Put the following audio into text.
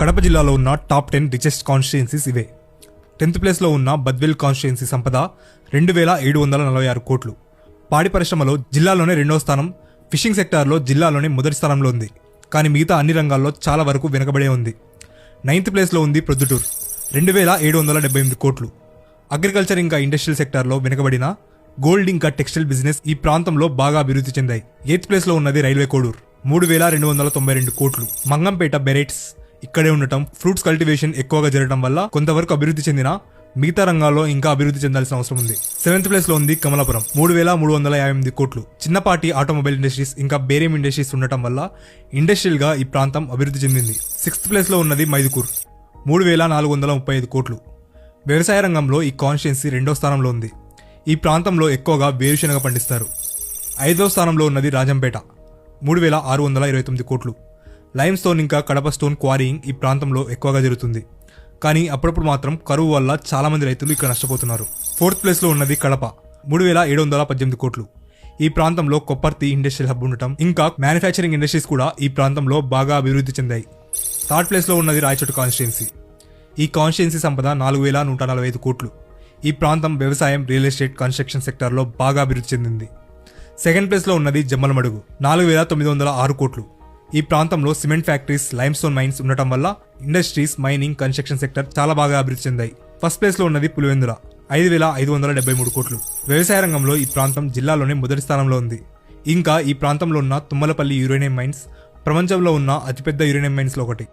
కడప జిల్లాలో ఉన్న top ten richest constituencies ఇవే. టెన్త్ ప్లేస్లో ఉన్న బద్వేల్ కాన్స్టిట్యున్సీ సంపద రెండు వేల ఏడు వందల నలభై ఆరు కోట్లు. పాడి పరిశ్రమలో జిల్లాలోనే రెండవ స్థానం ఫిషింగ్ సెక్టార్లో జిల్లాలోనే మొదటి స్థానంలో ఉంది. కానీ మిగతా అన్ని రంగాల్లో చాలా వరకు వెనకబడే ఉంది. నైన్త్ ప్లేస్లో ఉంది ప్రొద్దుటూర్ రెండు వేల ఏడు వందల డెబ్బై ఎనిమిది కోట్లు. అగ్రికల్చర్ ఇంకా ఇండస్ట్రియల్ సెక్టార్లో వెనుకబడిన గోల్డ్ ఇంకా టెక్స్టైల్ బిజినెస్ ఈ ప్రాంతంలో బాగా అభివృద్ధి చెందాయి. ఎయిత్ ప్లేస్లో ఉన్నది రైల్వే కోడూర్ మూడు వేల రెండు వందల తొంభై రెండు కోట్లు. మంగంపేట బెరైట్స్ ఇక్కడే ఉండటం ఫ్రూట్స్ కల్టివేషన్ ఎక్కువగా జరగడం వల్ల కొంతవరకు అభివృద్ధి చెందిన మిగతా రంగాల్లో ఇంకా అభివృద్ధి చెందాల్సిన అవసరం ఉంది. సెవెంత్ ప్లేస్లో ఉంది కమలాపురం. మూడు వేల మూడు వందల యాభై ఎనిమిది కోట్లు. చిన్నపాటి ఆటోమొబైల్ ఇండస్ట్రీస్ ఇంకా బేరేం ఇండస్ట్రీస్ ఉండటం వల్ల ఇండస్ట్రియల్గా ఈ ప్రాంతం అభివృద్ధి చెందింది. సిక్స్త్ ప్లేస్లో ఉన్నది మైదుకూర్. మూడు వేల నాలుగు వందల ముప్పై ఐదు కోట్లు. వ్యవసాయ రంగంలో ఈ కాన్స్టిట్యున్సీ రెండో స్థానంలో ఉంది. ఈ ప్రాంతంలో ఎక్కువగా వేరుశనగ పండిస్తారు. ఐదో స్థానంలో ఉన్నది రాజంపేట. మూడు వేల ఆరు వందల ఇరవై తొమ్మిది కోట్లు. లైమ్ స్టోన్ ఇంకా కడప స్టోన్ క్వారీయింగ్ ఈ ప్రాంతంలో ఎక్కువగా జరుగుతుంది. కానీ అప్పుడప్పుడు మాత్రం కరువు వల్ల చాలామంది రైతులు ఇక్కడ నష్టపోతున్నారు. ఫోర్త్ ప్లేస్లో ఉన్నది కడప. మూడు వేల ఏడు వందల పద్దెనిమిది కోట్లు. ఈ ప్రాంతంలో కొప్పర్తి ఇండస్ట్రియల్ హబ్ ఉండటం ఇంకా మ్యానుఫ్యాక్చరింగ్ ఇండస్ట్రీస్ కూడా ఈ ప్రాంతంలో బాగా అభివృద్ధి చెందాయి. థర్డ్ ప్లేస్లో ఉన్నది రాయచోటు కాన్స్టిట్యున్సీ ఈ కాన్స్టిట్యున్సీ సంపద నాలుగు వేల నూట నలభై ఐదు కోట్లు. ఈ ప్రాంతం వ్యవసాయం రియల్ ఎస్టేట్ కన్స్ట్రక్షన్ సెక్టార్లో బాగా అభివృద్ధి చెందింది. సెకండ్ ప్లేస్లో ఉన్నది జమ్మలమడుగు. నాలుగు వేల తొమ్మిది వందల ఆరు కోట్లు. ఈ ప్రాంతంలో సిమెంట్ ఫ్యాక్టరీస్ లైమ్స్టోన్ మైన్స్ ఉండటం వల్ల ఇండస్ట్రీస్ మైనింగ్ కన్స్ట్రక్షన్ సెక్టర్ చాలా బాగా అభివృద్ధి చెందాయి. ఫస్ట్ ప్లేస్లో ఉన్నది పులివెందుల. ఐదు వేల ఐదు వందల డెబ్బై మూడు కోట్లు. వ్యవసాయ రంగంలో ఈ ప్రాంతం జిల్లాలోనే మొదటి స్థానంలో ఉంది. ఇంకా ఈ ప్రాంతంలో ఉన్న తుమ్మలపల్లి యురేనియం మైన్స్ ప్రపంచంలో ఉన్న అతిపెద్ద యురేనియం మైన్స్లో ఒకటి.